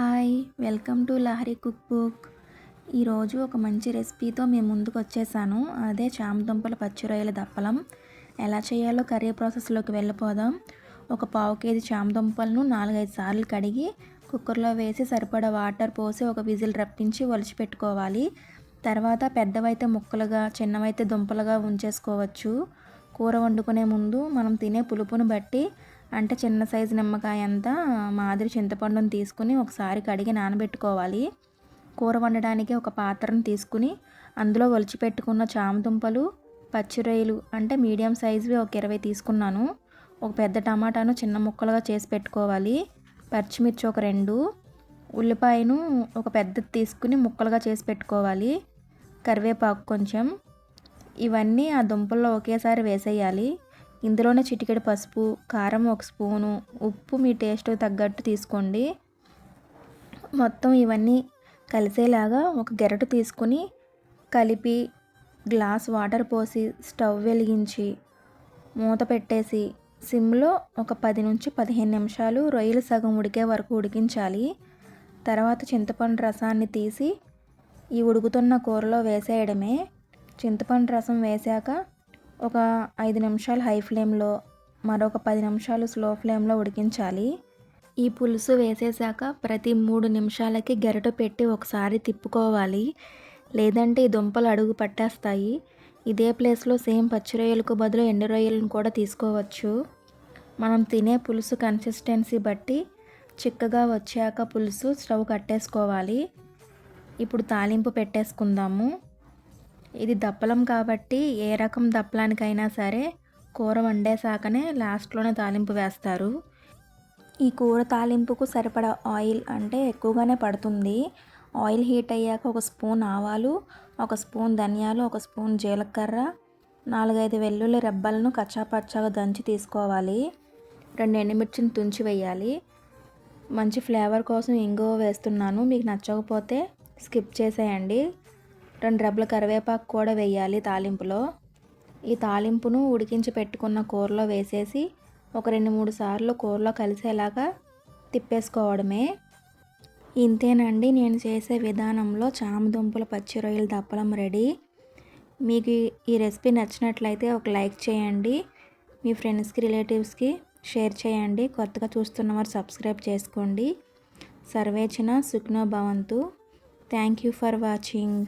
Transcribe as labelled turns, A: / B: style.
A: Hi welcome to Lahari cook book. ఈరోజు ఒక మంచి రెసిపీతో మేము ముందుకు వచ్చేసాను అదే చామదుంపల పచ్చి రొయ్యల దప్పలం. ఎలా చేయాలో కర్రీ ప్రాసెస్లోకి వెళ్ళిపోదాం. ఒక పావు కేజీ చామదుంపలను నాలుగైదు సార్లు కడిగి కుక్కర్లో వేసి సరిపడా వాటర్ పోసి ఒక విజిల్ రప్పించి ఒలిచిపెట్టుకోవాలి. తర్వాత పెద్దవైతే ముక్కలుగా చిన్నవైతే దుంపలుగా ఉంచేసుకోవచ్చు. కూర వండుకునే ముందు మనం తినే పులుపును బట్టి అంటే చిన్న సైజు నిమ్మకాయ అంతా మాదిరి చింతపండుని తీసుకుని ఒకసారి కడిగి నానబెట్టుకోవాలి. కూర వండడానికి ఒక పాత్రను తీసుకుని అందులో ఒలిచిపెట్టుకున్న చామదుంపలు పచ్చిరొయ్యలు అంటే మీడియం సైజువి ఒక ఇరవై తీసుకున్నాను. ఒక పెద్ద టమాటాను చిన్న ముక్కలుగా చేసి పెట్టుకోవాలి. పచ్చిమిర్చి ఒక రెండు ఉల్లిపాయను ఒక పెద్దది తీసుకుని ముక్కలుగా చేసి పెట్టుకోవాలి. కరివేపాకు కొంచెం. ఇవన్నీ ఆ దుంపల్లో ఒకేసారి వేసేయాలి. ఇందులోనే చిటికెడు పసుపు కారం ఒక స్పూను ఉప్పు మీ టేస్ట్ తగ్గట్టు తీసుకోండి. మొత్తం ఇవన్నీ కలిసేలాగా ఒక గెరటు తీసుకుని కలిపి గ్లాస్ వాటర్ పోసి స్టవ్ వెలిగించి మూత పెట్టేసి సిమ్లో ఒక పది నుంచి పదిహేను నిమిషాలు రొయ్యలు సగం ఉడికే వరకు ఉడికించాలి. తర్వాత చింతపండు రసాన్ని తీసి ఈ ఉడుకుతున్న కూరలో వేసేయడమే. చింతపండు రసం వేశాక ఒక ఐదు నిమిషాలు హై ఫ్లేమ్లో మరొక పది నిమిషాలు స్లో ఫ్లేమ్లో ఉడికించాలి. ఈ పులుసు వేసేసాక ప్రతి మూడు నిమిషాలకి గరిట పెట్టి ఒకసారి తిప్పుకోవాలి. లేదంటే ఈ దుంపలు అడుగు పట్టేస్తాయి. ఇదే ప్లేస్లో సేమ్ పచ్చి రొయ్యలకు బదులు ఎండు రొయ్యలను కూడా తీసుకోవచ్చు. మనం తినే పులుసు కన్సిస్టెన్సీ బట్టి చిక్కగా వచ్చాక పులుసు స్టవ్ కట్టేసుకోవాలి. ఇప్పుడు తాలింపు పెట్టేసుకుందాము. ఇది దప్పలం కాబట్టి ఏ రకం దప్పలానికైనా సరే కూర వండేసాకనే లాస్ట్లోనే తాలింపు వేస్తారు. ఈ కూర తాలింపుకు సరిపడా ఆయిల్ అంటే ఎక్కువగానే పడుతుంది. ఆయిల్ హీట్ అయ్యాక ఒక స్పూన్ ఆవాలు ఒక స్పూన్ ధనియాలు ఒక స్పూన్ జీలకర్ర నాలుగైదు వెల్లుల్లి రెబ్బలను కచ్చాపచ్చాగా దంచి తీసుకోవాలి. రెండు ఎండుమిర్చిని తుంచి వేయాలి. మంచి ఫ్లేవర్ కోసం ఇంగువ వేస్తున్నాను. మీకు నచ్చకపోతే స్కిప్ చేసేయండి. రెండు రెబ్బల కరివేపాకు కూడా వేయాలి తాలింపులో. ఈ తాలింపును ఉడికించి పెట్టుకున్న కూరలో వేసేసి ఒక రెండు మూడు సార్లు కూరలో కలిసేలాగా తిప్పేసుకోవడమే. ఇంతేనండి నేను చేసే విధానంలో చామదుంపల పచ్చి రొయ్యల దప్పలం రెడీ. మీకు ఈ రెసిపీ నచ్చినట్లయితే ఒక లైక్ చేయండి మీ ఫ్రెండ్స్కి రిలేటివ్స్కి షేర్ చేయండి కొత్తగా చూస్తున్న వారు సబ్స్క్రైబ్ చేసుకోండి. సర్వేచన సుఖ్నో భవంతు. Thank you for watching.